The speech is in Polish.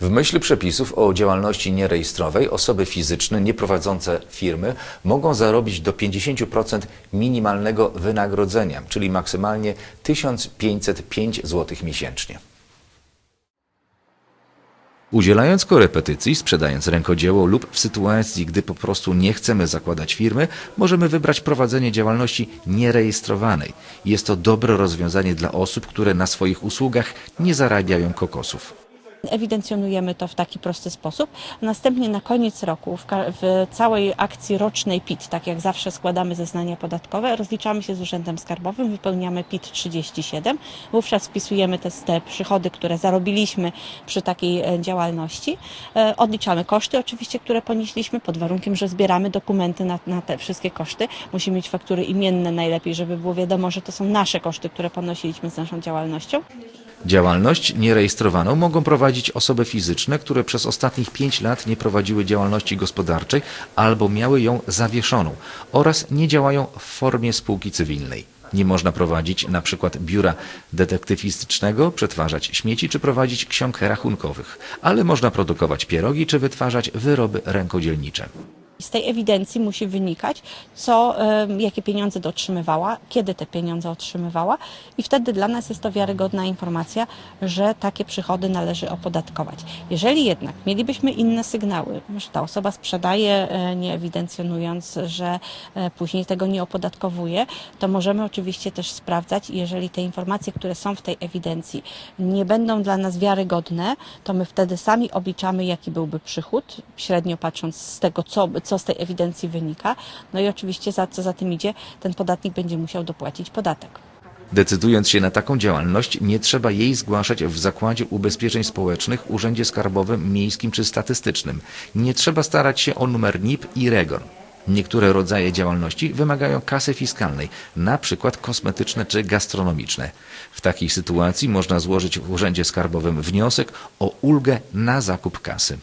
W myśl przepisów o działalności nierejestrowej osoby fizyczne nieprowadzące firmy mogą zarobić do 50% minimalnego wynagrodzenia, czyli maksymalnie 1505 zł miesięcznie. Udzielając korepetycji, sprzedając rękodzieło lub w sytuacji, gdy po prostu nie chcemy zakładać firmy, możemy wybrać prowadzenie działalności nierejestrowanej. Jest to dobre rozwiązanie dla osób, które na swoich usługach nie zarabiają kokosów. Ewidencjonujemy to w taki prosty sposób. Następnie na koniec roku w, w całej akcji rocznej PIT, tak jak zawsze składamy zeznania podatkowe, rozliczamy się z Urzędem Skarbowym, wypełniamy PIT 37. Wówczas wpisujemy te, te przychody, które zarobiliśmy przy takiej e, działalności. E, Odliczamy koszty oczywiście, które ponieśliśmy, pod warunkiem, że zbieramy dokumenty na, na te wszystkie koszty. Musimy mieć faktury imienne najlepiej, żeby było wiadomo, że to są nasze koszty, które ponosiliśmy z naszą działalnością. Działalność nierejestrowaną mogą prowadzić osoby fizyczne, które przez ostatnich 5 lat nie prowadziły działalności gospodarczej albo miały ją zawieszoną oraz nie działają w formie spółki cywilnej. Nie można prowadzić przykład biura detektywistycznego, przetwarzać śmieci czy prowadzić ksiąg rachunkowych, ale można produkować pierogi czy wytwarzać wyroby rękodzielnicze. Z tej ewidencji musi wynikać, co, jakie pieniądze dotrzymywała, kiedy te pieniądze otrzymywała i wtedy dla nas jest to wiarygodna informacja, że takie przychody należy opodatkować. Jeżeli jednak mielibyśmy inne sygnały, że ta osoba sprzedaje e, nie ewidencjonując, że e, później tego nie opodatkowuje, to możemy oczywiście też sprawdzać, jeżeli te informacje, które są w tej ewidencji nie będą dla nas wiarygodne, to my wtedy sami obliczamy, jaki byłby przychód, średnio patrząc z tego, co, co z tej ewidencji wynika. No i oczywiście za co za tym idzie, ten podatnik będzie musiał dopłacić podatek. Decydując się na taką działalność, nie trzeba jej zgłaszać w Zakładzie Ubezpieczeń Społecznych, Urzędzie Skarbowym, Miejskim czy Statystycznym. Nie trzeba starać się o numer NIP i REGON. Niektóre rodzaje działalności wymagają kasy fiskalnej, na przykład kosmetyczne czy gastronomiczne. W takiej sytuacji można złożyć w Urzędzie Skarbowym wniosek o ulgę na zakup kasy.